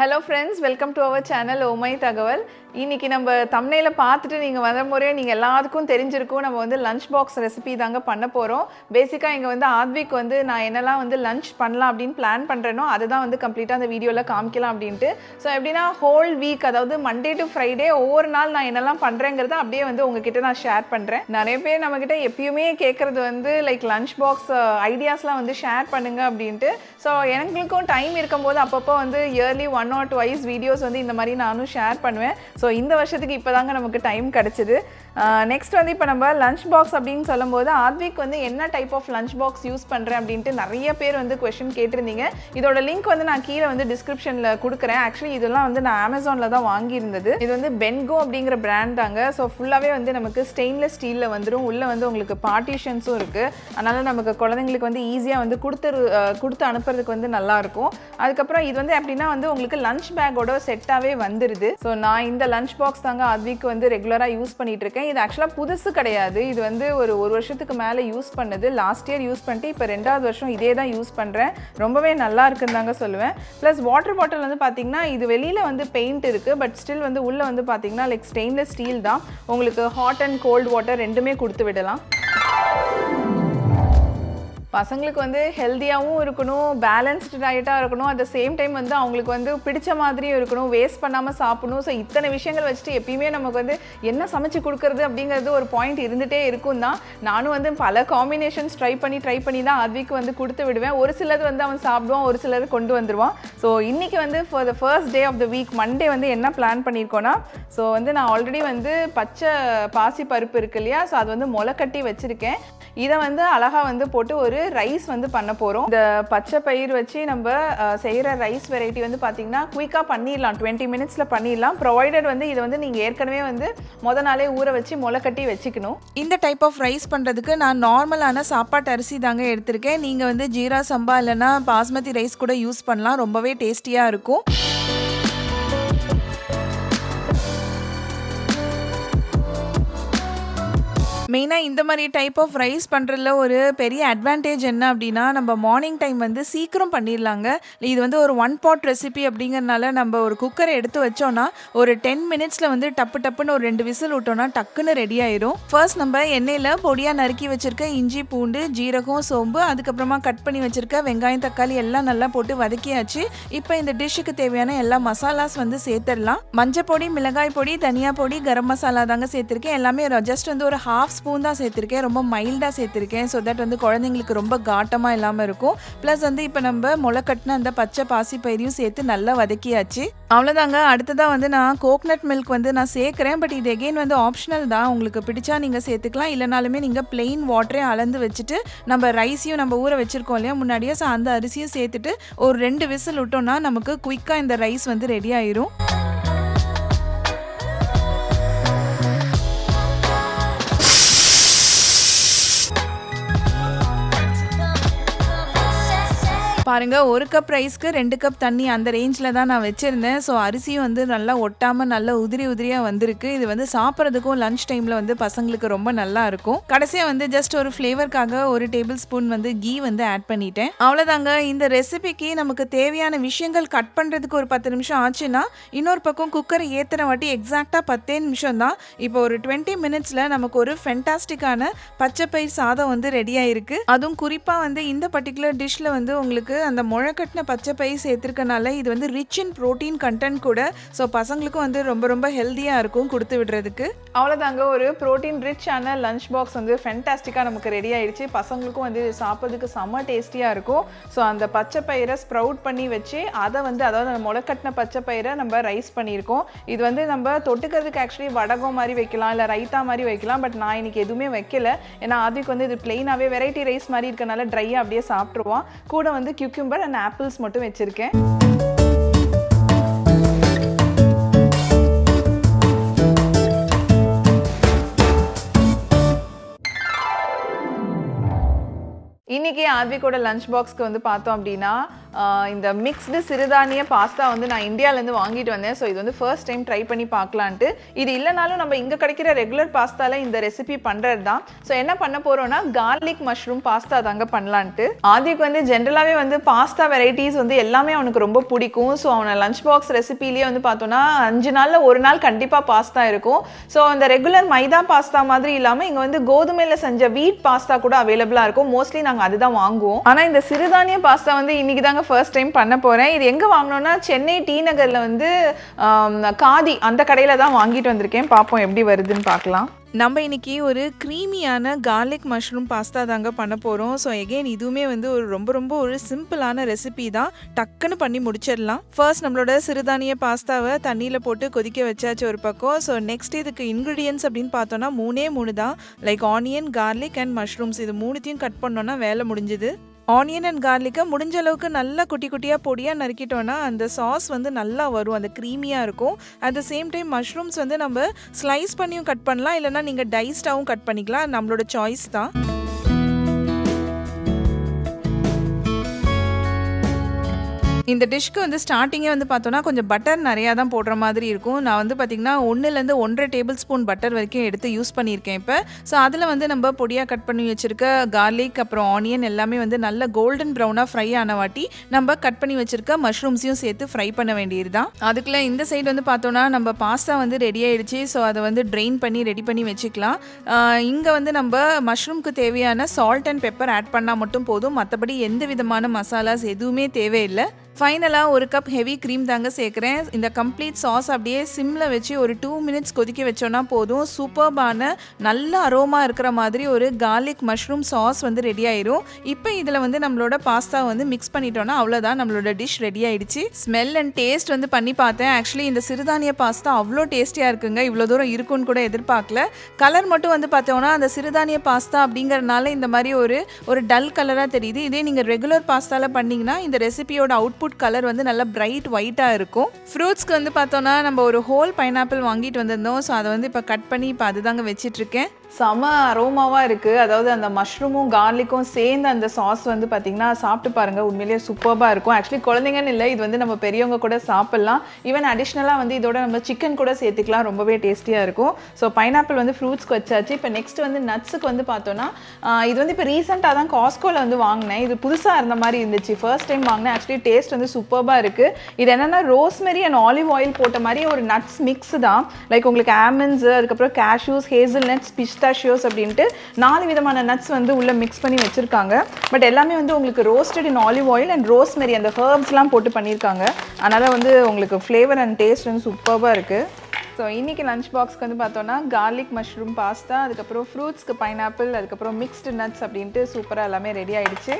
Hello friends, welcome to our channel Oh My இன்னைக்கு நம்ம தமிழையில பார்த்துட்டு நீங்கள் வந்த முறையே நீங்கள் எல்லாத்துக்கும் தெரிஞ்சிருக்கும். நம்ம வந்து லஞ்ச் பாக்ஸ் ரெசிபி தாங்க பண்ண போகிறோம் பேசிக்காக இங்கே வந்து ஆத்விக் வந்து நான் என்னெல்லாம் வந்து லஞ்ச் பண்ணலாம் அப்படின்னு பிளான் பண்ணுறேனோ அதை தான் வந்து கம்ப்ளீட்டாக அந்த வீடியோவில் காமிக்கலாம் அப்படின்ட்டு. ஸோ எப்படின்னா ஹோல் வீக் அதாவது மண்டே டு ஃப்ரைடே ஒவ்வொரு நாள் நான் என்னெல்லாம் பண்ணுறேங்கிறத அப்படியே வந்து உங்ககிட்ட நான் ஷேர் பண்ணுறேன் நிறைய பேர் நம்மக்கிட்ட எப்பயுமே கேட்குறது வந்து லைக் லஞ்ச் பாக்ஸ் ஐடியாஸ்லாம் வந்து ஷேர் பண்ணுங்க அப்படின்ட்டு. ஸோ எங்களுக்கும் டைம் இருக்கும்போது அப்பப்போ வந்து yearly one or twice videos வந்து இந்த மாதிரி நானும் ஷேர் பண்ணுவேன். ஸோ இந்த வருஷத்துக்கு இப்போ தாங்க நமக்கு டைம் கிடச்சிது. நெக்ஸ்ட் வந்து இப்போ நம்ம லஞ்ச் பாக்ஸ் அப்படின்னு சொல்லும்போது ஆத்விக் வந்து என்ன type of lunch box use பண்ணுறேன் அப்படின்ட்டு நிறைய பேர் வந்து கொஷின் கேட்டிருந்தீங்க. இதோட லிங்க் வந்து நான் கீழே வந்து டிஸ்கிரிப்ஷனில் கொடுக்குறேன். ஆக்சுவலி இதெல்லாம் வந்து நான் அமேசானில் தான் வாங்கியிருந்தது. இது வந்து பென்கோ அப்படிங்கிற பிராண்ட் தாங்க. ஸோ ஃபுல்லாகவே வந்து நமக்கு ஸ்டெயின்லெஸ் ஸ்டீலில் வந்துடும் உள்ளே வந்து உங்களுக்கு பார்ட்டிஷன்ஸும் இருக்குது அதனால் நமக்கு குழந்தைங்களுக்கு வந்து ஈஸியாக வந்து கொடுத்து கொடுத்து அனுப்புறதுக்கு வந்து நல்லாயிருக்கும் அதுக்கப்புறம் இது வந்து எப்படின்னா வந்து உங்களுக்கு லஞ்ச் பேக்கோட செட்டாகவே வந்துடுது ஸோ நான் இந்த லஞ்ச் பாக்ஸ் தாங்க அத்விக்கு வந்து ரெகுலராக யூஸ் பண்ணிகிட்டு இருக்கேன் இது ஆக்சுவலாக புதுசு கிடையாது. இது வந்து ஒரு ஒரு வருஷத்துக்கு மேலே யூஸ் பண்ணது. லாஸ்ட் இயர் யூஸ் பண்ணிட்டு இப்போ ரெண்டாவது வருஷம் இதே தான் யூஸ் பண்ணுறேன் ரொம்பவே நல்லா இருக்குன்னு தாங்க சொல்லுவேன். ப்ளஸ் வாட்டர் பாட்டில் வந்து பார்த்திங்கன்னா இது வெளியில் வந்து பெயிண்ட் இருக்குது பட் ஸ்டில் வந்து உள்ளே வந்து பார்த்திங்கன்னா லைக் ஸ்டெயின்லெஸ் ஸ்டீல் தான். உங்களுக்கு ஹாட் அண்ட் கோல்ட் வாட்டர் ரெண்டுமே கொடுத்து விடலாம். பசங்களுக்கு வந்து ஹெல்த்தியாகவும் இருக்கணும் பேலன்ஸ்டு டயட்டாக இருக்கணும். அட் த சேம் டைம் வந்து அவங்களுக்கு வந்து பிடிச்ச மாதிரியும் இருக்கணும். வேஸ்ட் பண்ணாமல் சாப்பிடணும். ஸோ இத்தனை விஷயங்கள் வச்சுட்டு எப்பயுமே நமக்கு வந்து என்ன சமைச்சு கொடுக்குறது அப்படிங்கிறது ஒரு பாயிண்ட் இருந்துகிட்டே இருக்கும் தான் நானும் வந்து பல காம்பினேஷன்ஸ் ட்ரை பண்ணி ட்ரை பண்ணி தான் அதுக்கு வந்து கொடுத்து விடுவேன். ஒரு சிலது வந்து அவன் சாப்பிடுவான் ஒரு சிலது கொண்டு வந்துடுவான் ஸோ இன்றைக்கி வந்து for the first day of the week Monday வந்து என்ன பிளான் பண்ணியிருக்கோன்னா ஸோ வந்து நான் ஆல்ரெடி வந்து பச்சை பாசி பருப்பு இருக்கு இல்லையா? ஸோ அது வந்து முளை கட்டி வச்சுருக்கேன். இதை வந்து அழகாக வந்து போட்டு ஒரு ரைஸ் வந்து பண்ண போகிறோம் இந்த பச்சை பயிர் வச்சு நம்ம செய்கிற ரைஸ் வெரைட்டி வந்து பார்த்திங்கன்னா குயிக்காக பண்ணிடலாம். டுவெண்ட்டி மினிட்ஸில் பண்ணிடலாம். ப்ரொவைடட் வந்து இதை வந்து நீங்கள் ஏற்கனவே வந்து முத நாளே ஊற வச்சு முளை கட்டி வச்சுக்கணும். இந்த டைப் ஆஃப் ரைஸ் பண்ணுறதுக்கு நான் நார்மலான சாப்பாட்டு அரிசி தாங்க எடுத்திருக்கேன். நீங்கள் வந்து ஜீரா சம்பா இல்லைன்னா பாஸ்மதி ரைஸ் கூட யூஸ் பண்ணலாம். ரொம்பவே டேஸ்டியாக இருக்கும். மெயினாக இந்த மாதிரி டைப் ஆஃப் ரைஸ் பண்ணுறதுல ஒரு பெரிய அட்வான்டேஜ் என்ன அப்படின்னா நம்ம மார்னிங் டைம் வந்து சீக்கிரம் பண்ணிடலாங்க இது வந்து ஒரு ஒன் பாட் ரெசிபி அப்படிங்கறனால நம்ம ஒரு குக்கரை எடுத்து வச்சோன்னா ஒரு டென் மினிட்ஸில் வந்து டப்பு டப்புன்னு ஒரு ரெண்டு விசில் விட்டோம்னா டக்குன்னு ரெடி ஆயிரும். ஃபர்ஸ்ட் நம்ம எண்ணெயில் பொடியாக நறுக்கி வச்சிருக்க இஞ்சி பூண்டு ஜீரகம் சோம்பு அதுக்கப்புறமா கட் பண்ணி வச்சிருக்க வெங்காயம் தக்காளி எல்லாம் நல்லா போட்டு வதக்கியாச்சு. இப்போ இந்த டிஷ்ஷுக்கு தேவையான எல்லா மசாலாஸ் வந்து சேர்த்துடலாம் மஞ்சள் பொடி மிளகாய் பொடி தனியா பொடி கரம் மசாலா தாங்க சேர்த்துருக்கேன். எல்லாமே ஜஸ்ட் வந்து ஒரு ஹாஃப் ஸ்பூன் தான் சேர்த்துருக்கேன். ரொம்ப மைல்டாக சேர்த்துருக்கேன். ஸோ தட் வந்து குழந்தைங்களுக்கு ரொம்ப காட்டமாக இல்லாமல் இருக்கும். ப்ளஸ் வந்து இப்போ நம்ம முளைக்கட்டின அந்த பச்சை பாசி பயிரையும் சேர்த்து நல்லா வதக்கியாச்சு. அவ்வளோதாங்க அடுத்ததாக வந்து நான் கோக்னட் மில்க் வந்து நான் சேர்க்குறேன். பட் இது எகெயின் வந்து ஆப்ஷனல் தான். உங்களுக்கு பிடிச்சா நீங்கள் சேர்த்துக்கலாம். இல்லைனாலுமே நீங்கள் பிளெயின் வாட்டரே அளந்து வச்சுட்டு நம்ம ரைஸையும் நம்ம ஊற வச்சுருக்கோம் இல்லையா? முன்னாடியே ஸோ அந்த அரிசியும் சேர்த்துட்டு ஒரு ரெண்டு விசில் விட்டோம்னா நமக்கு குயிக்காக இந்த ரைஸ் வந்து ரெடி ஆயிரும். பாருங்கள் ஒரு கப் ரைஸ்க்கு ரெண்டு கப் தண்ணி அந்த ரேஞ்சில் தான் நான் வச்சுருந்தேன். ஸோ அரிசியும் வந்து நல்லா ஒட்டாமல் நல்லா உதிரி உதிரியாக வந்திருக்கு. இது வந்து சாப்பிட்றதுக்கும் லஞ்ச் டைமில் வந்து பசங்களுக்கு ரொம்ப நல்லா இருக்கும். கடைசியாக வந்து ஜஸ்ட் ஒரு ஃப்ளேவருக்காக ஒரு டேபிள் ஸ்பூன் வந்து கீ வந்து ஆட் பண்ணிட்டேன். அவ்வளோதாங்க இந்த ரெசிபிக்கு நமக்கு தேவையான விஷயங்கள் கட் பண்ணுறதுக்கு ஒரு பத்து நிமிஷம் ஆச்சுன்னா இன்னொரு பக்கம் குக்கரை ஏற்றுற வாட்டி எக்ஸாக்டாக பத்தே நிமிஷம் தான். இப்போ ஒரு டுவெண்ட்டி மினிட்ஸில் நமக்கு ஒரு ஃபென்டாஸ்டிக்கான பச்சைப்பயிர் சாதம் வந்து ரெடி ஆயிருக்கு. அதுவும் குறிப்பாக வந்து இந்த பர்டிகுலர் டிஷ்ஷில் வந்து உங்களுக்கு அந்த முளைக்கட்டின பச்சை பயிர் சேர்த்துருக்கனால இது வந்து ரிச் இன் ப்ரோட்டீன் கண்டென்ட் கூட. ஸோ பசங்களுக்கும் வந்து ரொம்ப ரொம்ப ஹெல்த்தியாக இருக்கும் கொடுத்து விடுறதுக்கு. அவ்வளோதாங்க ஒரு ப்ரோட்டீன் ரிச்சான லஞ்ச் பாக்ஸ் வந்து ஃபென்டாஸ்டிக்காக நமக்கு ரெடி ஆயிடுச்சு. பசங்களுக்கும் வந்து சாப்பிட்றதுக்கு செம்ம டேஸ்டியாக இருக்கும். ஸோ அந்த பச்சை பயிரை ஸ்ப்ரவுட் பண்ணி வச்சு அதை வந்து அதாவது அந்த முளைக்கட்டின பச்சை பயிரை நம்ம ரைஸ் பண்ணியிருக்கோம். இது வந்து நம்ம தொட்டுக்கிறதுக்கு ஆக்சுவலி வடகம் மாதிரி வைக்கலாம் இல்லை ரைத்தா மாதிரி வைக்கலாம் பட் நான் இன்னைக்கு எதுவுமே வைக்கல. ஏன்னா அதுக்கு வந்து இது பிளெயினாகவே வெரைட்டி ரைஸ் மாதிரி இருக்கனால ட்ரையாக அப்படியே சாப்பிட்ருவான் கூட வந்து கியூக்யூம்பர் அண்ட் ஆப்பிள்ஸ் மட்டும் வச்சுருக்கேன். இன்னைக்கு ஆத்விகோட லஞ்ச் பாக்ஸ்க்கு வந்து பார்த்தோம் அப்படின்னா இந்த மிக்ஸ்டு சிறுதானிய பாஸ்தா வந்து நான் இந்தியாவிலேருந்து வாங்கிட்டு வந்தேன். ஸோ இது வந்து ஃபர்ஸ்ட் டைம் ட்ரை பண்ணி பார்க்கலான்ட்டு. இது இல்லைனாலும் நம்ம இங்கே கிடைக்கிற ரெகுலர் பாஸ்தாவில் இந்த ரெசிபி பண்ணுறது தான் ஸோ என்ன பண்ண போகிறோம்னா கார்லிக் மஷ்ரூம் பாஸ்தா தாங்க பண்ணலான்ட்டு. ஆதிக்கு வந்து ஜென்ரலாகவே வந்து பாஸ்தா வெரைட்டிஸ் வந்து எல்லாமே அவனுக்கு ரொம்ப பிடிக்கும். ஸோ அவனை லஞ்ச் பாக்ஸ் ரெசிபிலேயே வந்து பார்த்தோன்னா அஞ்சு நாளில் ஒரு நாள் கண்டிப்பாக பாஸ்தா இருக்கும். ஸோ அந்த ரெகுலர் மைதா பாஸ்தா மாதிரி இல்லாமல் இங்கே வந்து கோதுமையில் செஞ்ச வீட் பாஸ்தா கூட அவைலபிளாக இருக்கும். மோஸ்ட்லி நாங்கள் அதுதான் வாங்குவோம். ஆனால் இந்த சிறுதானிய பாஸ்தா வந்து இன்னைக்கு தாங்க ஃபர்ஸ்ட் டைம் பண்ண போகிறேன் இது எங்கே வாங்கினோன்னா சென்னை டி நகரில் வந்து காதி அந்த கடையில் தான் வாங்கிட்டு வந்திருக்கேன். பார்ப்போம் எப்படி வருதுன்னு பார்க்கலாம். நம்ம இன்றைக்கி ஒரு க்ரீமியான கார்லிக் மஷ்ரூம் பாஸ்தா தாங்க பண்ண போகிறோம் ஸோ எகெயின் இதுவுமே வந்து ஒரு ரொம்ப ரொம்ப ஒரு சிம்பிளான ரெசிபி தான். டக்குன்னு பண்ணி முடிச்சிடலாம். ஃபர்ஸ்ட் நம்மளோட சிறுதானிய பாஸ்தாவை தண்ணியில் போட்டு கொதிக்க வச்சாச்சு ஒரு பக்கம். ஸோ நெக்ஸ்ட் இதுக்கு இன்க்ரீடியன்ஸ் அப்படின்னு பார்த்தோன்னா மூணே மூணு தான். Like onion garlic and mushrooms இது மூணுத்தையும் கட் பண்ணோன்னா வேலை முடிஞ்சுது. ஆனியன் அண்ட் கார்லிக்கை முடிஞ்ச அளவுக்கு நல்லா குட்டி குட்டியாக பொடியாக நறுக்கிட்டோன்னா அந்த சாஸ் வந்து நல்லா வரும். அந்த க்ரீமியாக இருக்கும். At the same time mushrooms வந்து நம்ம ஸ்லைஸ் பண்ணியும் கட் பண்ணலாம். இல்லைனா நீங்கள் டைஸ்டாகவும் கட் பண்ணிக்கலாம். நம்மளோட சாய்ஸ் தான். இந்த டிஷ்க்கு வந்து ஸ்டார்டிங்கே வந்து பார்த்தோன்னா கொஞ்சம் பட்டர் நிறையா தான் போடுற மாதிரி இருக்கும். நான் வந்து பார்த்திங்கன்னா ஒன்றுலேருந்து ஒன்றரை டேபிள் ஸ்பூன் பட்டர் வரைக்கும் எடுத்து யூஸ் பண்ணியிருக்கேன் இப்போ. ஸோ அதில் வந்து நம்ம பொடியாக கட் பண்ணி வச்சுருக்க கார்லிக் அப்புறம் ஆனியன் எல்லாமே வந்து நல்ல கோல்டன் ப்ரௌனாக ஃப்ரை ஆன வாட்டி நம்ம கட் பண்ணி வச்சுருக்க மஷ்ரூம்ஸையும் சேர்த்து ஃப்ரை பண்ண வேண்டியது தான் அதுக்குள்ளே இந்த சைடு வந்து பார்த்தோன்னா நம்ம பாஸ்தா வந்து ரெடி ஆகிடுச்சு ஸோ அதை வந்து ட்ரெயின் பண்ணி ரெடி பண்ணி வச்சுக்கலாம். இங்கே வந்து நம்ம மஷ்ரூம்க்கு தேவையான சால்ட் அண்ட் பெப்பர் ஆட் பண்ணால் மட்டும் போதும். மற்றபடி எந்த விதமான மசாலாஸ் எதுவுமே தேவையில்லை. ஃபைனலாக ஒரு கப் ஹெவி க்ரீம் தாங்க சேர்க்குறேன். இந்த கம்ப்ளீட் சாஸ் அப்படியே சிம்மில் வச்சு ஒரு டூ மினிட்ஸ் கொதிக்க வச்சோன்னா போதும். சூப்பர்பான நல்ல அரோமா இருக்கிற மாதிரி ஒரு கார்லிக் மஷ்ரூம் சாஸ் வந்து ரெடி ஆயிரும். இப்போ இதில் வந்து நம்மளோட பாஸ்தா வந்து மிக்ஸ் பண்ணிட்டோன்னா அவ்வளோதான் நம்மளோட டிஷ் ரெடி ஆயிடுச்சு. ஸ்மெல் அண்ட் டேஸ்ட் வந்து பண்ணி பார்த்தேன். ஆக்சுவலி இந்த சிறுதானிய பாஸ்தா அவ்வளோ டேஸ்டியாக இருக்குங்க. இவ்வளோ தூரம் இருக்கும்னு கூட எதிர்பார்க்கல. கலர் மட்டும் வந்து பார்த்தோன்னா அந்த சிறுதானிய பாஸ்தா அப்படிங்கிறனால இந்த மாதிரி ஒரு ஒரு டல் கலராக தெரியுது. இதே நீங்கள் ரெகுலர் பாஸ்தாவில் பண்ணிங்கன்னா இந்த ரெசிபியோட அவுட்புட் கலர் வந்து நல்லா பிரைட் ஒயிட்டாக இருக்கும். ஃப்ரூட்ஸ்க்கு வந்து பார்த்தோன்னா நம்ம ஒரு ஹோல் பைனாப்பிள் வாங்கிட்டு வந்திருந்தோம். ஸோ அதை வந்து இப்போ கட் பண்ணி இப்போ அதுதாங்க வச்சிட்ருக்கேன் செம அரோமாவாக இருக்குது அதாவது அந்த மஷ்ரூமும் கார்லிக்கும் சேர்ந்து அந்த சாஸ் வந்து பார்த்திங்கன்னா சாப்பிட்டு பாருங்கள் உண்மையிலேயே சூப்பராக இருக்கும். ஆக்சுவலி குழந்தைங்கன்னு இல்லை. இது வந்து நம்ம பெரியவங்க கூட சாப்பிட்லாம். ஈவன் அடிஷ்னலாக வந்து இதோட நம்ம சிக்கன் கூட சேர்த்துக்கலாம். ரொம்பவே டேஸ்டியாக இருக்கும். ஸோ பைனாப்பிள் வந்து ஃப்ரூட்ஸ்க்கு வச்சாச்சு. இப்போ நெக்ஸ்ட் வந்து நட்ஸுக்கு வந்து பார்த்தோன்னா இது வந்து இப்போ ரீசெண்டாக தான் காஸ்கோவில் வந்து வாங்கினேன். இது புதுசாக இருந்த மாதிரி இருந்துச்சு. ஃபர்ஸ்ட் டைம் வாங்கினேன். ஆக்சுவலி டேஸ்ட் வந்து சூப்பராக இருக்குது இது என்னென்னா ரோஸ்மெரி அண்ட் ஆலிவ் ஆயில் போட்ட மாதிரி ஒரு நட்ஸ் மிக்ஸ் தான். லைக் உங்களுக்கு ஆமண்ட்ஸ் அதுக்கப்புறம் கேஷ்யூஸ் ஹேசல் நட்ஸ் பிஷ் பிஸ்டாஷியோஸ் அப்படின்ட்டு நாலு விதமான நட்ஸ் வந்து உள்ளே மிக்ஸ் பண்ணி வச்சுருக்காங்க. பட் எல்லாமே வந்து உங்களுக்கு roasted in olive oil and rosemary அந்த ஹர்ப்ஸ்லாம் போட்டு பண்ணியிருக்காங்க. அதனால் வந்து உங்களுக்கு ஃப்ளேவர் அண்ட் டேஸ்ட் வந்து சூப்பராக இருக்குது ஸோ இன்றைக்கி லஞ்ச் பாக்ஸ்க்கு வந்து பார்த்தோன்னா கார்லிக் மஷ்ரூம் பாஸ்தா அதுக்கப்புறம் ஃப்ரூட்ஸ்க்கு பைனாப்பிள் அதுக்கப்புறம் மிக்ஸ்டு நட்ஸ் அப்படின்ட்டு சூப்பராக எல்லாமே ரெடி ஆகிடுச்சு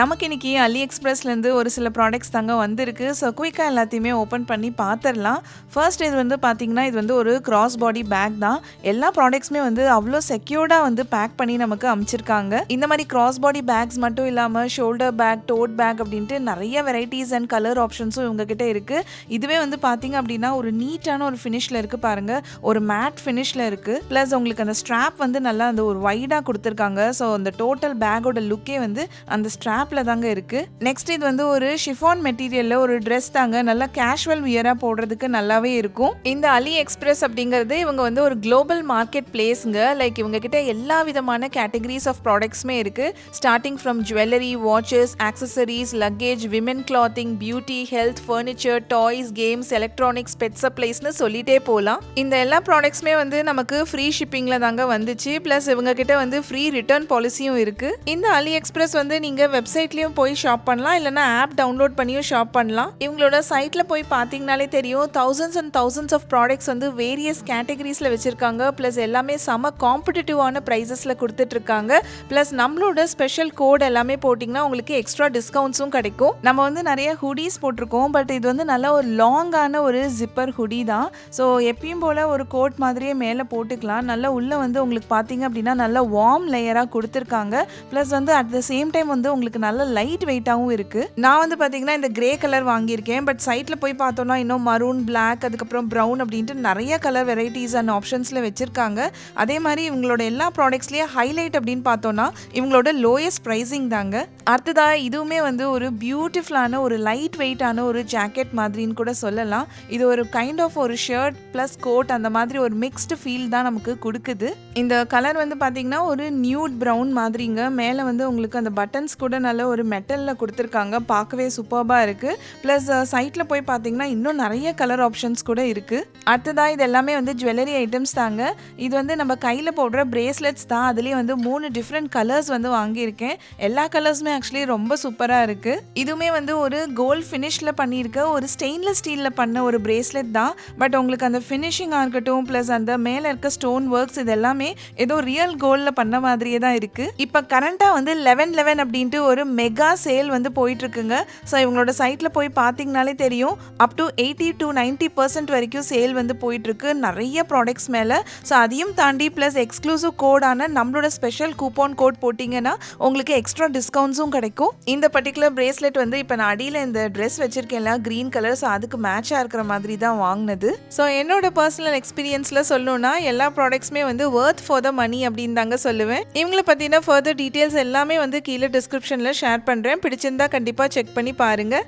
நமக்கு இன்னைக்கு அலி எக்ஸ்பிரஸ்லேருந்து ஒரு சில ப்ராடக்ட்ஸ் தாங்க வந்திருக்கு. ஸோ குயிக்காக எல்லாத்தையுமே ஓப்பன் பண்ணி பார்த்துடலாம் ஃபர்ஸ்ட் இது வந்து பார்த்தீங்கன்னா இது வந்து ஒரு கிராஸ் பாடி பேக் தான். எல்லா ப்ராடக்ட்ஸுமே வந்து அவ்வளோ செக்யூர்டாக வந்து பேக் பண்ணி நமக்கு அமைச்சிருக்காங்க. இந்த மாதிரி கிராஸ் பாடி பேக்ஸ் மட்டும் இல்லாமல் ஷோல்டர் பேக் டோட் பேக் அப்படின்ட்டு நிறைய வெரைட்டிஸ் அண்ட் கலர் ஆப்ஷன்ஸும் இவங்ககிட்ட இருக்குது இதுவே வந்து பார்த்திங்க அப்படின்னா ஒரு நீட்டான ஒரு ஃபினிஷில் இருக்குது பாருங்கள் ஒரு மேட் ஃபினிஷில் இருக்குது ப்ளஸ் உங்களுக்கு அந்த ஸ்ட்ராப் வந்து நல்லா அந்த ஒரு வைடாக கொடுத்துருக்காங்க. ஸோ அந்த டோட்டல் பேக்கோட லுக்கே வந்து அந்த ஸ்ட்ராப் ஆப்பில் தாங்க இருக்குது நெக்ஸ்ட் இது வந்து ஒரு ஷிஃபான் மெட்டீரியலில் ஒரு ட்ரெஸ் தாங்க. நல்லா கேஷுவல் வியராக போடுறதுக்கு நல்லாவே இருக்கும். இந்த அலி எக்ஸ்பிரஸ் அப்படிங்கிறது இவங்க வந்து ஒரு குளோபல் மார்க்கெட் பிளேஸுங்க லைக் இவங்க கிட்ட எல்லா விதமான கேட்டகரிஸ் ஆஃப் ப்ராடக்ட்ஸுமே இருக்குது starting from jewellery watches accessories luggage women clothing beauty health furniture toys games electronics pet சப்ளைஸ்னு சொல்லிட்டே போகலாம் இந்த எல்லா ப்ராடக்ட்ஸுமே வந்து நமக்கு ஃப்ரீ ஷிப்பிங்கில் தாங்க வந்துச்சு. ப்ளஸ் இவங்க கிட்ட வந்து ஃப்ரீ ரிட்டர்ன் பாலிசியும் இருக்குது இந்த அலி எக்ஸ்பிரஸ் வந்து நீங்கள் வெப்சைட்லேயும் போய் ஷாப் பண்ணலாம். இல்லைனா ஆப் டவுன்லோட் பண்ணியும் ஷாப் பண்ணலாம். இவங்களோட சைட்டில் போய் பார்த்தீங்கனாலே தெரியும். Thousands and thousands of products வந்து வேரியஸ் கேட்டகரிஸில் வச்சுருக்காங்க. ப்ளஸ் எல்லாமே செம காம்படிட்டிவான ப்ரைஸஸில் கொடுத்துட்ருக்காங்க. ப்ளஸ் நம்மளோட ஸ்பெஷல் கோட் எல்லாமே போட்டிங்கன்னா உங்களுக்கு எக்ஸ்ட்ரா டிஸ்கவுண்ட்ஸும் கிடைக்கும். நம்ம வந்து நிறைய ஹுடிஸ் போட்டிருக்கோம். பட் இது வந்து நல்ல ஒரு லாங்கான ஒரு ஜிப்பர் ஹுடி தான். ஸோ எப்பயும் போல் ஒரு கோட் மாதிரியே மேலே போட்டுக்கலாம். நல்லா உள்ளே வந்து உங்களுக்கு பார்த்தீங்க அப்படின்னா நல்ல வார்ம் லேயராக கொடுத்துருக்காங்க. ப்ளஸ் வந்து அட் த சேம் டைம் வந்து உங்களுக்கு நல்ல லைட் வெயிட்டாகவும் இருக்குது நான் வந்து பார்த்தீங்கன்னா இந்த கிரே கலர் வாங்கியிருக்கேன். பட் சைட்டில் போய் பார்த்தோன்னா இன்னும் மரூன் பிளாக் அதுக்கப்புறம் ப்ரௌன் அப்படின்ட்டு நிறைய கலர் வெரைட்டிஸ் அண்ட் ஆப்ஷன்ஸில் வச்சுருக்காங்க. அதே மாதிரி இவங்களோட எல்லா ப்ராடக்ட்ஸ்லேயே ஹைலைட் அப்படின்னு பார்த்தோன்னா இவங்களோட லோயஸ்ட் ப்ரைஸிங் தாங்க. அடுத்ததாக இதுவுமே வந்து ஒரு பியூட்டிஃபுல்லான ஒரு லைட் வெயிட்டான ஒரு ஜாக்கெட் மாதிரின்னு கூட சொல்லலாம். இது ஒரு கைண்ட் ஆஃப் ஒரு ஷர்ட் ப்ளஸ் கோட் அந்த மாதிரி ஒரு மிக்ஸ்டு ஃபீல் தான் நமக்கு கொடுக்குது. இந்த கலர் வந்து பார்த்தீங்கன்னா ஒரு நியூட் ப்ரௌன் மாதிரிங்க. மேலே வந்து உங்களுக்கு அந்த பட்டன்ஸ் கூட நல்ல ஒரு மெட்டலில் கொடுத்துருக்காங்க. பார்க்கவே சூப்பர்பாக இருக்குது ப்ளஸ் சைட்டில் போய் பார்த்தீங்கன்னா இன்னும் நிறைய கலர் ஆப்ஷன்ஸ் கூட இருக்குது அடுத்ததாக இது எல்லாமே வந்து ஜுவல்லரி ஐட்டம்ஸ் தாங்க. இது வந்து நம்ம கையில் போடுற பிரேஸ்லெட்ஸ் தான். அதுலேயே வந்து மூணு டிஃப்ரெண்ட் கலர்ஸ் வந்து வாங்கியிருக்கேன். எல்லா கலர்ஸுமே ஆக்சுவலி ரொம்ப சூப்பராக இருக்குது இதுவுமே வந்து ஒரு கோல்ட் ஃபினிஷில் பண்ணியிருக்க ஒரு ஸ்டெயின்லெஸ் ஸ்டீலில் பண்ண ஒரு பிரேஸ்லெட் தான். பட் உங்களுக்கு அந்த ஃபினிஷிங்காக இருக்கட்டும் ப்ளஸ் அந்த மேலே இருக்க ஸ்டோன் ஒர்க்ஸ் இது எல்லாமே ஏதோ ரியல் கோல்டில் பண்ண மாதிரியே தான் இருக்குது இப்போ கரண்ட்டாக வந்து லெவன் லெவன் அப்படின்ட்டு ஒரு மெகா சேல் வந்து போயிட்டுருக்குங்க. ஸோ இவங்களோட சைட்டில் போய் பார்த்தீங்கனாலே தெரியும். Up to eighty to ninety percent வரைக்கும் சேல் வந்து போயிட்டுருக்கு. நிறைய ப்ராடக்ட்ஸ் மேலே. ஸோ அதையும் தாண்டி ப்ளஸ் எக்ஸ்க்ளூசிவ் கோடான நம்மளோட ஸ்பெஷல் கூப்பன் கோட் போட்டிங்கன்னா உங்களுக்கு எக்ஸ்ட்ரா டிஸ்கவுண்ட்ஸும் கிடைக்கும். இந்த பர்டிகுலர் பிரேஸ்லெட் வந்து இப்போ நான் அடியில் இந்த ட்ரெஸ் வச்சிருக்கேன்ல க்ரீன் கலர் ஸோ அதுக்கு மேட்சாக இருக்கிற மாதிரி தான் வாங்கினது. ஸோ என்னோட பர்சனல் எக்ஸ்பீரியன்ஸில் சொல்லணும்னா எல்லா ப்ராடக்ட்ஸுமே வந்து ஒர்த் ஃபார் த மணி அப்படின்னு தாங்க சொல்லுவேன். இவங்களை பற்றின ஃபர்தர் டீட்டெயில்ஸ் எல்லாமே வந்து கீழே டிஸ்கிரிப்ஷனில் ஷேர் பண்ணுறேன் பிடிச்சிருந்தா கண்டிப்பாக செக் பண்ணி பாருங்கள்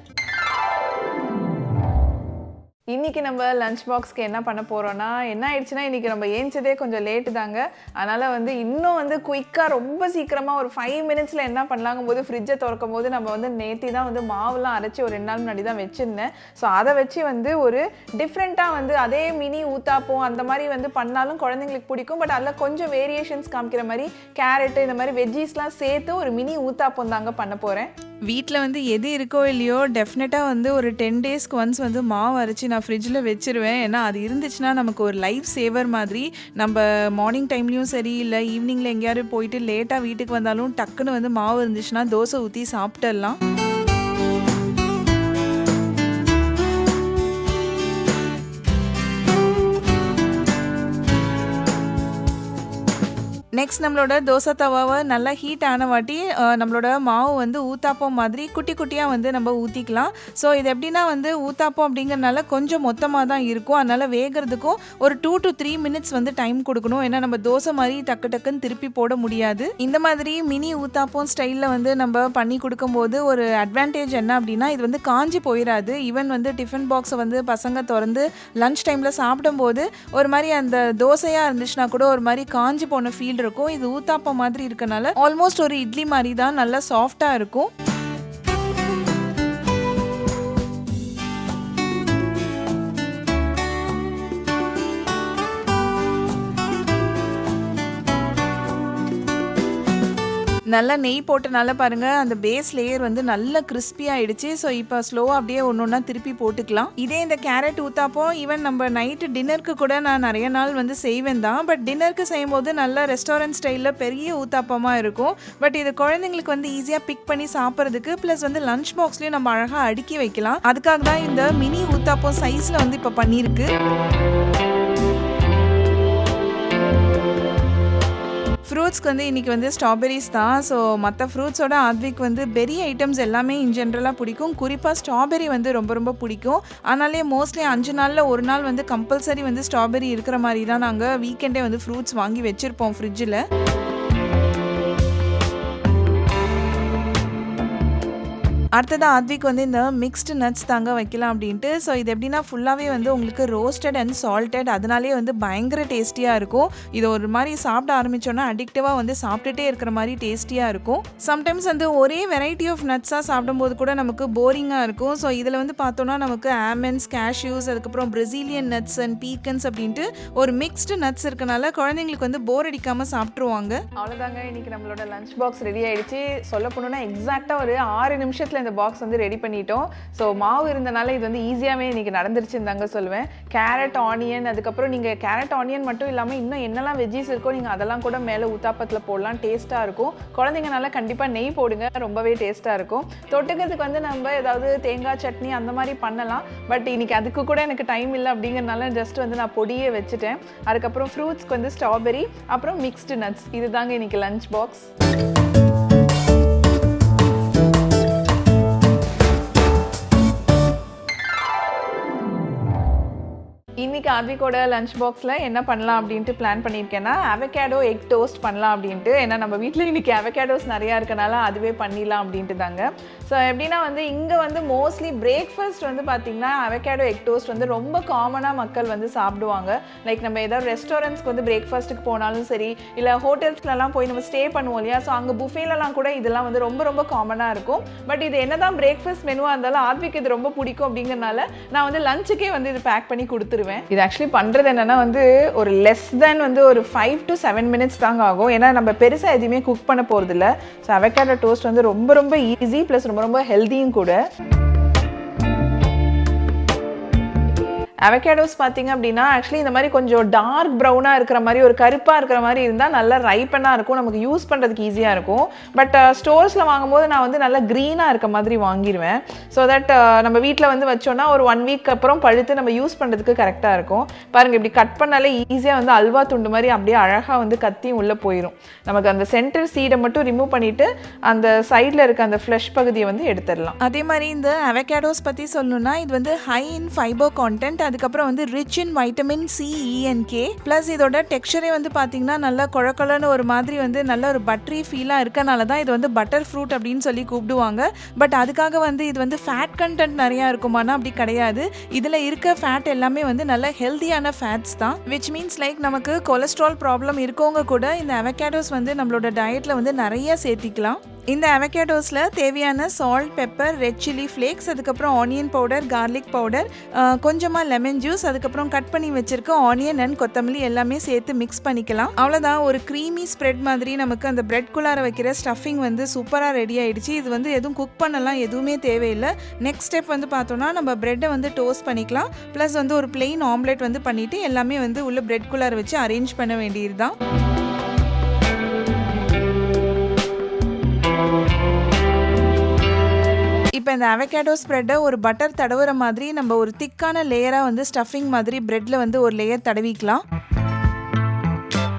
இன்றைக்கி நம்ம லஞ்ச் பாக்ஸ்க்கு என்ன பண்ண போகிறோன்னா என்ன ஆயிடுச்சுன்னா இன்றைக்கி நம்ம ஏஞ்சதே கொஞ்சம் லேட்டு தாங்க. அதனால் வந்து இன்னும் வந்து குயிக்காக ரொம்ப சீக்கிரமாக ஒரு ஃபைவ் மினிட்ஸில் என்ன பண்ணலாங்கும் போது ஃப்ரிட்ஜை திறக்கும் போது நம்ம வந்து நேத்தி தான் வந்து மாவுலாம் அரைச்சி ஒரு ரெண்டு நாள் முன்னாடி தான் வச்சுருந்தேன். ஸோ அதை வச்சு வந்து ஒரு டிஃப்ரெண்ட்டாக வந்து அதே மினி ஊத்தாப்பம் அந்த மாதிரி வந்து பண்ணாலும் குழந்தைங்களுக்கு பிடிக்கும். பட் அதில் கொஞ்சம் வேரியேஷன்ஸ் காமிக்கிற மாதிரி கேரட்டு இந்த மாதிரி வெஜ்ஜீஸ்லாம் சேர்த்து ஒரு மினி ஊத்தாப்பம் தாங்க பண்ண போகிறேன் வீட்டில் வந்து எது இருக்கோ இல்லையோ டெஃபினட்டாக வந்து ஒரு டென் டேஸ்க்கு ஒன்ஸ் வந்து மாவு அரைச்சி நான் ஃப்ரிட்ஜில் வச்சிருவேன். ஏன்னா அது இருந்துச்சுன்னா நமக்கு ஒரு லைஃப் சேவர் மாதிரி. நம்ம மார்னிங் டைம்லேயும் சரி இல்லை ஈவினிங்கில் எங்கேயாவது போயிட்டு லேட்டாக வீட்டுக்கு வந்தாலும் டக்குன்னு வந்து மாவு இருந்துச்சுன்னா தோசை ஊற்றி சாப்பிட்டுடலாம். நெக்ஸ்ட் நம்மளோட தோசை தவாவை நல்லா ஹீட் ஆன வாட்டி நம்மளோட மாவு வந்து ஊத்தாப்பம் மாதிரி குட்டி குட்டியாக வந்து நம்ம ஊற்றிக்கலாம் ஸோ இது எப்படின்னா வந்து ஊத்தாப்பம் அப்படிங்கிறனால கொஞ்சம் மொத்தமாக தான் இருக்கும். அதனால் வேகிறதுக்கும் ஒரு டூ டு த்ரீ மினிட்ஸ் வந்து டைம் கொடுக்கணும். ஏன்னா நம்ம தோசை மாதிரி டக்கு டக்குன்னு திருப்பி போட முடியாது. இந்த மாதிரி மினி ஊத்தாப்பம் ஸ்டைலில் வந்து நம்ம பண்ணி கொடுக்கும்போது ஒரு அட்வான்டேஜ் என்ன அப்படின்னா இது வந்து காஞ்சி போயிடாது ஈவன் வந்து டிஃபன் பாக்ஸை வந்து பசங்க திறந்து லஞ்ச் டைமில் சாப்பிடும்போது ஒரு மாதிரி அந்த தோசையாக இருந்துச்சுன்னா கூட ஒரு மாதிரி காஞ்சி போன ஃபீல் இருக்கும். இது ஊத்தாப்பம் மாதிரி இருக்கனால ஆல்மோஸ்ட் ஒரு இட்லி மாதிரி தான் நல்லா சாஃப்டாக இருக்கும். நல்லா நெய் போட்டனால பாருங்கள் அந்த பேஸ் லேயர் வந்து நல்லா கிறிஸ்பி ஆயிடுச்சு. ஸோ இப்போ ஸ்லோவாக அப்படியே ஒன்று ஒன்றா திருப்பி போட்டுக்கலாம். இதே இந்த கேரட் ஊத்தாப்பம் ஈவன் நம்ம நைட்டு டின்னருக்கு கூட நான் நிறைய நாள் வந்து செய்வேன் தான். பட் டின்னருக்கு செய்யும்போது நல்ல ரெஸ்டாரண்ட் ஸ்டைலில் பெரிய ஊத்தாப்பமாக இருக்கும். பட் இது குழந்தைங்களுக்கு வந்து ஈஸியாக பிக் பண்ணி சாப்பிட்றதுக்கு ப்ளஸ் வந்து லஞ்ச் பாக்ஸ்லேயும் நம்ம அழகாக அடுக்கி வைக்கலாம். அதுக்காக தான் இந்த மினி ஊத்தாப்பம் சைஸில் வந்து இப்போ பண்ணியிருக்கு. ஃப்ரூட்ஸ்க்கு வந்து இன்றைக்கி வந்து ஸ்ட்ராபெரிஸ் தான். ஸோ மற்ற ஃப்ரூட்ஸோட ஆத்விக் வந்து பெரிய ஐட்டம்ஸ் எல்லாமே இன் ஜென்ரலாக பிடிக்கும். குறிப்பாக ஸ்ட்ராபெரி வந்து ரொம்ப ரொம்ப பிடிக்கும். அதனாலே மோஸ்ட்லி அஞ்சு நாளில் ஒரு நாள் வந்து கம்பல்சரி வந்து ஸ்ட்ராபெரி இருக்கிற மாதிரி தான் நாங்கள் வீக்கெண்டே வந்து ஃப்ரூட்ஸ் வாங்கி வச்சுருப்போம் ஃப்ரிட்ஜில் அடுத்ததாக ஆத்விக் வந்து இந்த மிக்ஸ்டு நட்ஸ் தாங்க வைக்கலாம் அப்படின்ட்டு. ஸோ இது எப்படின்னா ஃபுல்லாகவே வந்து உங்களுக்கு ரோஸ்டட் அண்ட் சால்டட் அதனாலே வந்து பயங்கர டேஸ்டியாக இருக்கும். இது ஒரு மாதிரி சாப்பிட ஆரம்பித்தோன்னா அடிக்டிவாக வந்து சாப்பிட்டுட்டே இருக்கிற மாதிரி டேஸ்டியாக இருக்கும். சம்டைம்ஸ் வந்து ஒரே வெரைட்டி ஆஃப் நட்ஸாக சாப்பிடும்போது கூட நமக்கு போரிங்காக இருக்கும். ஸோ இதில் வந்து பார்த்தோன்னா நமக்கு ஆமன்ஸ் கேஷ்யூஸ் அதுக்கப்புறம் பிரசீலியன் நட்ஸ் அண்ட் பீக்கன்ஸ் அப்படின்ட்டு ஒரு மிக்ஸ்டு நட்ஸ் இருக்கனால குழந்தைங்களுக்கு வந்து போர் அடிக்காமல் சாப்பிட்ருவாங்க அவ்வளோதாங்க இன்னைக்கு நம்மளோட லஞ்ச் பாக்ஸ் ரெடி ஆயிடுச்சு. சொல்ல போனோம்னா எக்ஸாக்டாக ஒரு ஆறு நிமிஷத்தில் இந்த பாக்ஸ் வந்து ரெடி பண்ணிட்டோம். ஸோ மாவு இருந்தனால இது வந்து ஈஸியாகவே இன்னைக்கு நடந்துருச்சுன்னு தாங்க சொல்லுவேன். கேரட் ஆனியன் அதுக்கப்புறம் நீங்கள் கேரட் ஆனியன் மட்டும் இல்லாமல் இன்னும் என்னெல்லாம் வெஜ்ஜீஸ் இருக்கோ நீங்கள் அதெல்லாம் கூட மேலே ஊத்தாப்பத்தில் போடலாம். டேஸ்ட்டாக இருக்கும். குழந்தைங்கனால கண்டிப்பாக நெய் போடுங்க. ரொம்பவே டேஸ்ட்டாக இருக்கும். தொட்டுக்கிறதுக்கு வந்து நம்ம ஏதாவது தேங்காய் சட்னி அந்த மாதிரி பண்ணலாம். பட் இன்றைக்கி அதுக்கு கூட எனக்கு டைம் இல்லை அப்படிங்கிறனால ஜஸ்ட் வந்து நான் பொடியே வச்சுட்டேன். அதுக்கப்புறம் ஃப்ரூட்ஸ்க்கு வந்து ஸ்ட்ராபெரி அப்புறம் மிக்ஸ்டு நட்ஸ் இதுதாங்க இன்றைக்கி லஞ்ச் பாக்ஸ் இன்னைக்கு லஞ்ச் பாக்ஸில் என்ன பண்ணலாம் அப்படின்ட்டு பிளான் பண்ணியிருக்கேன்னா அவகேடோ எக் டோஸ்ட் பண்ணலாம் அப்படின்ட்டு. ஏன்னா நம்ம வீட்டில் இன்றைக்கி அவகேடோஸ் நிறையா இருக்கனால அதுவே பண்ணிடலாம் அப்படின்ட்டு தாங்க. ஸோ எப்படின்னா வந்து இங்கே வந்து மோஸ்ட்லி பிரேக்ஃபாஸ்ட் வந்து பார்த்திங்கன்னா அவகேடோ எக் டோஸ்ட் வந்து ரொம்ப காமனாக மக்கள் வந்து சாப்பிடுவாங்க. லைக் நம்ம ஏதாவது ரெஸ்டாரண்ட்ஸ்க்கு வந்து பிரேக்ஃபாஸ்ட்டுக்கு போனாலும் சரி இல்லை ஹோட்டல்ஸ்லலாம் போய் நம்ம ஸ்டே பண்ணுவோம் இல்லையா? ஸோ அங்கே புஃபேலலாம் கூட இதெல்லாம் வந்து ரொம்ப ரொம்ப காமனாக இருக்கும். பட் இது என்ன தான் பிரேக்ஃபாஸ்ட் மெனுவாக இருந்தாலும் ஆத்விக்கு இது ரொம்ப பிடிக்கும் அப்படிங்கறனால நான் வந்து லஞ்சுக்கே வந்து இது பேக் பண்ணி கொடுத்துருவேன். இது ஆக்சுவலி பண்ணுறது என்னென்னா வந்து ஒரு லெஸ் தென் வந்து ஒரு ஃபைவ் டு செவன் மினிட்ஸ் தாங்க ஆகும். ஏன்னா நம்ம பெருசாக எதுவுமே குக் பண்ண போகிறதில்ல ஸோ அவகேடோ டோஸ்ட் வந்து ரொம்ப ரொம்ப ஈஸி ப்ளஸ் ரொம்ப ரொம்ப ஹெல்த்தியும் கூட. அவகேடோஸ் பார்த்தீங்க அப்படின்னா ஆக்சுவலி இந்த மாதிரி கொஞ்சம் டார்க் ப்ரௌனாக இருக்கிற மாதிரி ஒரு கருப்பாக இருக்கிற மாதிரி இருந்தால் நல்லா ரைப்பனாக இருக்கும். நமக்கு யூஸ் பண்ணுறதுக்கு ஈஸியாக இருக்கும். பட் ஸ்டோர்ஸில் வாங்கும்போது நான் வந்து நல்லா க்ரீனாக இருக்க மாதிரி வாங்கிடுவேன் ஸோ தட் நம்ம வீட்டில் வந்து வச்சோன்னா ஒரு ஒன் வீக் அப்புறம் பழுத்து நம்ம யூஸ் பண்ணுறதுக்கு கரெக்டாக இருக்கும். பாருங்கள் இப்படி கட் பண்ணாலே ஈஸியாக வந்து அல்வா துண்டு மாதிரி அப்படியே அழகாக வந்து கத்தியும் உள்ளே போயிடும் நமக்கு அந்த சென்டர் சீடை மட்டும் ரிமூவ் பண்ணிவிட்டு அந்த சைடில் இருக்க அந்த ஃப்ளஷ் பகுதியை வந்து எடுத்துடலாம். அதே மாதிரி இந்த அவகேடோஸ் பற்றி சொல்லணும்னா இது வந்து ஹை இன் ஃபைபர் கான்டென்ட் அதுக்கப்புறம் வந்து rich in vitamin C E and K plus இதோட டெக்ஸ்டரே வந்து பார்த்தீங்கன்னா நல்லா குழக்கலன்னு ஒரு மாதிரி வந்து நல்ல ஒரு பட்டரி ஃபீலாக இருக்கனால தான் இது வந்து பட்டர் ஃப்ரூட் அப்படின்னு சொல்லி கூப்பிடுவாங்க. பட் அதுக்காக வந்து இது வந்து ஃபேட் கண்டென்ட் நிறையா இருக்குமானா அப்படி கிடையாது. இதில் இருக்க ஃபேட் எல்லாமே வந்து நல்ல ஹெல்த்தியான ஃபேட்ஸ் தான். விச் மீன்ஸ் லைக் நமக்கு கொலஸ்ட்ரால் ப்ராப்ளம் இருக்கவங்க கூட இந்த அவகேடோஸ் வந்து நம்மளோட டயட்டில் வந்து நிறைய சேர்த்திக்கலாம். இந்த அவகேடோஸில் தேவையான salt pepper red chilli flakes அதுக்கப்புறம் ஆனியன் பவுடர் கார்லிக் பவுடர் கொஞ்சமாக லெமன் ஜூஸ் அதுக்கப்புறம் கட் பண்ணி வச்சுருக்க ஆனியன் அண்ட் கொத்தமல்லி எல்லாமே சேர்த்து மிக்ஸ் பண்ணிக்கலாம். அவ்வளோதான் ஒரு க்ரீமி ஸ்ப்ரெட் மாதிரி நமக்கு அந்த பிரெட் குள்ளார வைக்கிற ஸ்டஃபிங் வந்து சூப்பராக ரெடி ஆகிடுச்சு இது வந்து எதுவும் குக் பண்ணலாம் எதுவுமே தேவையில்லை. நெக்ஸ்ட் ஸ்டெப் வந்து பார்த்தோன்னா நம்ம பிரெட்டை வந்து டோஸ்ட் பண்ணிக்கலாம். ப்ளஸ் வந்து ஒரு பிளெயின் ஆம்லெட் வந்து பண்ணிவிட்டு எல்லாமே வந்து உள்ள பிரெட் குள்ளார வச்சு அரேஞ்ச் பண்ண வேண்டியது தான் இப்போ இந்த அவகேடோ ஸ்ப்ரெட்டை ஒரு பட்டர் தடவுற மாதிரி நம்ம ஒரு திக்கான லேயராக வந்து ஸ்டஃபிங் மாதிரி ப்ரெட்டில் வந்து ஒரு லேயர் தடவிக்கலாம்.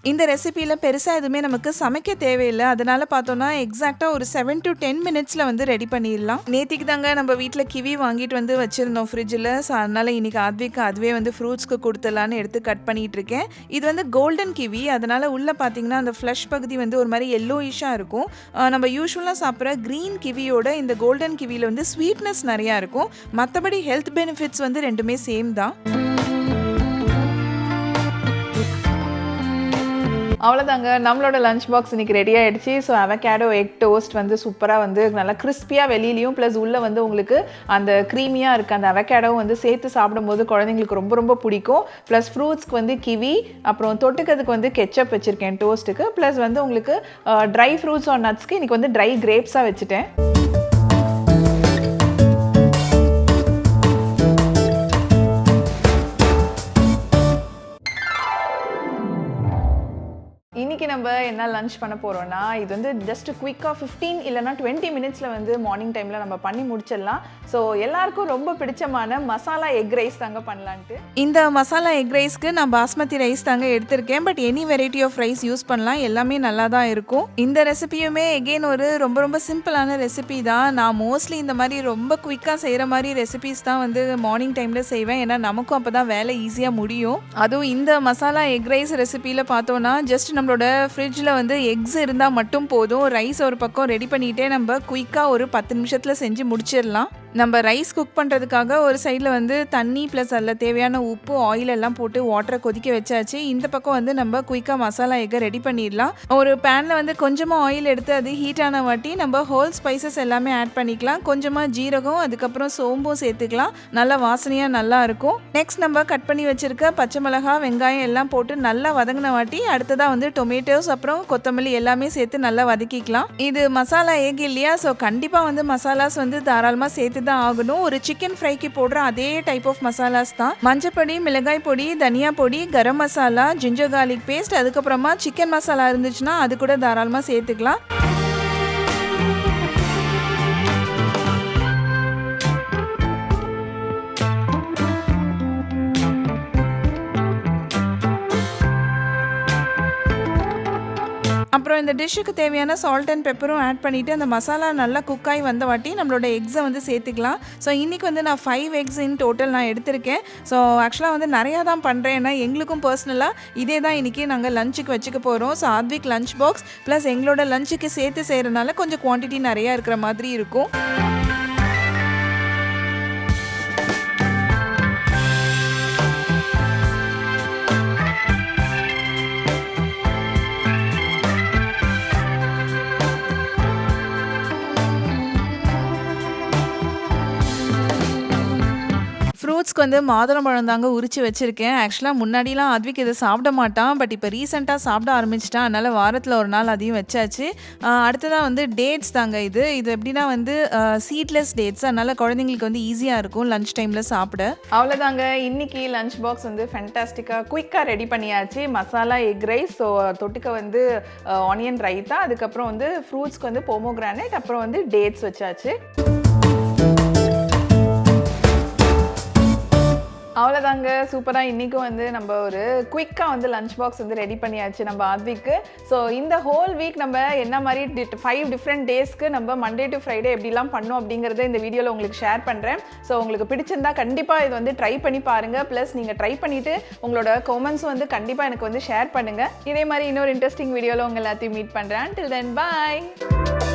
இந்த ரெசிபியில் பெருசாக எதுவுமே நமக்கு சமைக்க தேவையில்லை. அதனால பார்த்தோன்னா எக்ஸாக்டாக ஒரு செவன் டு டென் மினிட்ஸில் வந்து ரெடி பண்ணிடலாம். நேத்திக்கு தாங்க நம்ம வீட்டில் கிவி வாங்கிட்டு வந்து வச்சுருந்தோம் ஃப்ரிட்ஜில் ஸோ அதனால் இன்றைக்கி ஆத்விக்கு அதுவே வந்து ஃப்ரூட்ஸ்க்கு கொடுத்துடலான்னு எடுத்து கட் பண்ணிகிட்டு இருக்கேன். இது வந்து கோல்டன் கிவி அதனால் உள்ளே பார்த்தீங்கன்னா அந்த ஃப்ளஷ் பகுதி வந்து ஒரு மாதிரி எல்லோயிஷாக இருக்கும். நம்ம யூஸ்வலாக சாப்பிட்ற க்ரீன் கிவியோட இந்த கோல்டன் கிவியில் வந்து ஸ்வீட்னஸ் நிறையா இருக்கும். மற்றபடி ஹெல்த் பெனிஃபிட்ஸ் வந்து ரெண்டுமே சேம் தான். அவ்வளோதாங்க நம்மளோட லஞ்ச் பாக்ஸ் இன்னைக்கு ரெடி ஆகிடுச்சு ஸோ அவகேடோ எக் டோஸ்ட் வந்து சூப்பராக வந்து நல்லா கிறிஸ்பியாக வெளியிலையும் ப்ளஸ் உள்ளே வந்து உங்களுக்கு அந்த க்ரீமியாக இருக்குது அந்த அவகேடோவும் வந்து சேர்த்து சாப்பிடும்போது குழந்தைங்களுக்கு ரொம்ப ரொம்ப பிடிக்கும். ப்ளஸ் ஃப்ரூட்ஸ்க்கு வந்து கிவி அப்புறம் தொட்டுக்கிறதுக்கு வந்து கெச்சப் வச்சுருக்கேன் டோஸ்ட்டுக்கு ப்ளஸ் வந்து உங்களுக்கு ட்ரை ஃப்ரூட்ஸ் ஆர் நட்ஸ்க்கு இன்னைக்கு வந்து ட்ரை கிரேப்ஸாக வச்சுட்டேன். இன்னைக்கு நம்ம என்ன லன்ச் பண்ண போகிறோன்னா இது வந்து ஜஸ்ட் குயிக்காக ஃபிஃப்டீன் இல்லைனா டுவெண்ட்டி மினிட்ஸில் வந்து மார்னிங் டைமில் நம்ம பண்ணி முடிச்சிடலாம். ஸோ எல்லாருக்கும் ரொம்ப பிடிச்சமான மசாலா எக் ரைஸ் தாங்க பண்ணலான்ட்டு. இந்த மசாலா எக் ரைஸ்க்கு நான் பாஸ்மதி ரைஸ் தாங்க எடுத்திருக்கேன். But any variety of rice use பண்ணலாம். எல்லாமே நல்லா தான் இருக்கும். இந்த ரெசிபியுமே எகெயின் ஒரு ரொம்ப ரொம்ப சிம்பிளான ரெசிபி தான். நான் மோஸ்ட்லி இந்த மாதிரி ரொம்ப குயிக்காக செய்கிற மாதிரி ரெசிபிஸ் தான் வந்து மார்னிங் டைமில் செய்வேன். ஏன்னா நமக்கும் அப்போ தான் வேலை ஈஸியாக முடியும். அதுவும் இந்த மசாலா எக் ரைஸ் ரெசிபியில் பார்த்தோன்னா ஜஸ்ட் நம்மளோட ஃப்ரிட்ஜில் வந்து எக்ஸ் இருந்தால் மட்டும் போதும். ரைஸ் ஒரு பக்கம் ரெடி பண்ணிகிட்டே நம்ம குயிக்காக ஒரு பத்து நிமிஷத்தில் செஞ்சு முடிச்சிடலாம். நம்ம ரைஸ் குக் பண்ணுறதுக்காக ஒரு சைடில் வந்து தண்ணி ப்ளஸ் அதில் தேவையான உப்பு ஆயில் எல்லாம் போட்டு வாட்டரை கொதிக்க வச்சாச்சு. இந்த பக்கம் வந்து நம்ம குயிக்காக மசாலா எக்கை ரெடி பண்ணிடலாம். ஒரு பேனில் வந்து கொஞ்சமாக ஆயில் எடுத்து அது ஹீட் ஆன வாட்டி நம்ம ஹோல் ஸ்பைசஸ் எல்லாமே ஆட் பண்ணிக்கலாம். கொஞ்சமாக ஜீரகம் அதுக்கப்புறம் சோம்பும் சேர்த்துக்கலாம். நல்லா வாசனையாக நல்லா இருக்கும். நெக்ஸ்ட் நம்ம கட் பண்ணி வச்சுருக்க பச்சை மிளகாய் வெங்காயம் எல்லாம் போட்டு நல்லா வதங்கின வாட்டி அடுத்ததாக வந்து டொமேட்டோஸ் அப்புறம் கொத்தமல்லி எல்லாமே சேர்த்து நல்லா வதக்கிக்கலாம். இது மசாலா எக் இல்லையா? ஸோ கண்டிப்பாக வந்து மசாலாஸ் வந்து தாராளமாக சேர்த்து தான் ஆகணும். ஒரு சிக்கன் ஃப்ரைக்கு போடுற அதே டைப் ஆஃப் மசாலாஸ் தான். மஞ்சப்பொடி மிளகாய் பொடி தனியா பொடி garam masala ginger garlic paste அதுக்கப்புறமா சிக்கன் மசாலா இருந்துச்சுன்னா அது கூட தாராளமாக சேர்த்துக்கலாம். அப்புறம் இந்த டிஷ்ஷுக்கு தேவையான சால்ட் அண்ட் பெப்பரும் ஆட் பண்ணிவிட்டு அந்த மசாலா நல்லா குக் ஆகி வந்த வாட்டி நம்மளோட எக்ஸை வந்து சேர்த்துக்கலாம். ஸோ இன்றைக்கி வந்து நான் ஃபைவ் எக்ஸ் இன் டோட்டல் நான் எடுத்திருக்கேன். ஸோ ஆக்சுவலாக வந்து நிறையா தான் பண்ணுறேன் ஏன்னா எங்களுக்கும் பர்சனலாக இதே தான் இன்றைக்கி நாங்கள் லஞ்சுக்கு வச்சுக்க போகிறோம் so Aadvik lunch box plus எங்களோட லஞ்சுக்கு சேர்த்து செய்கிறனால கொஞ்சம் குவான்டிட்டி நிறையா இருக்கிற மாதிரி இருக்கும். வந்து மாதுளம்பழம் தாங்க உரிச்சு வச்சுருக்கேன். ஆக்சுவலாக முன்னாடிலாம் அத்விக் இதை சாப்பிட மாட்டான். பட் இப்போ ரீசெண்டாக சாப்பிட ஆரம்பிச்சிட்டான். அதனால் வாரத்தில் ஒரு நாள் அதையும் வச்சாச்சு. அடுத்ததாக வந்து டேட்ஸ் தாங்க இது. இது எப்படின்னா வந்து சீட்லெஸ் டேட்ஸ் அதனால் குழந்தைங்களுக்கு வந்து ஈஸியாக இருக்கும் லஞ்ச் டைமில் சாப்பிட. அவ்வளோதாங்க இன்னைக்கு லஞ்ச் பாக்ஸ் வந்து ஃபென்டாஸ்டிக்காக குயிக்காக ரெடி பண்ணியாச்சு. மசாலா எக் ரைஸ் ஸோ தொட்டுக்க வந்து ஆனியன் ரைத்தா. அதுக்கப்புறம் வந்து ஃப்ரூட்ஸ்க்கு வந்து போமோகிரானேட் அப்புறம் வந்து டேட்ஸ் வச்சாச்சு. அவ்வளோதாங்க சூப்பராக இன்றைக்கும் வந்து நம்ம ஒரு குயிக்காக வந்து லஞ்ச் பாக்ஸ் வந்து ரெடி பண்ணியாச்சு நம்ம ஆத்விக்கு. ஸோ இந்த ஹோல் வீக் நம்ம என்ன மாதிரி ஃபைவ் டிஃப்ரெண்ட் டேஸ்க்கு நம்ம மண்டே டு ஃப்ரைடே எப்படிலாம் பண்ணோம் அப்படிங்கிறத இந்த வீடியோவில் உங்களுக்கு ஷேர் பண்ணுறேன் ஸோ உங்களுக்கு பிடிச்சிருந்தா கண்டிப்பாக இது வந்து ட்ரை பண்ணி பாருங்கள் ப்ளஸ் நீங்கள் ட்ரை பண்ணிவிட்டு உங்களோட கமெண்ட்ஸும் வந்து கண்டிப்பாக எனக்கு வந்து ஷேர் பண்ணுங்கள் இதே மாதிரி இன்னொரு இன்ட்ரெஸ்டிங் வீடியோவில் உங்கள் எல்லாத்தையும் மீட் பண்ணுறேன் டில் தென் பாய்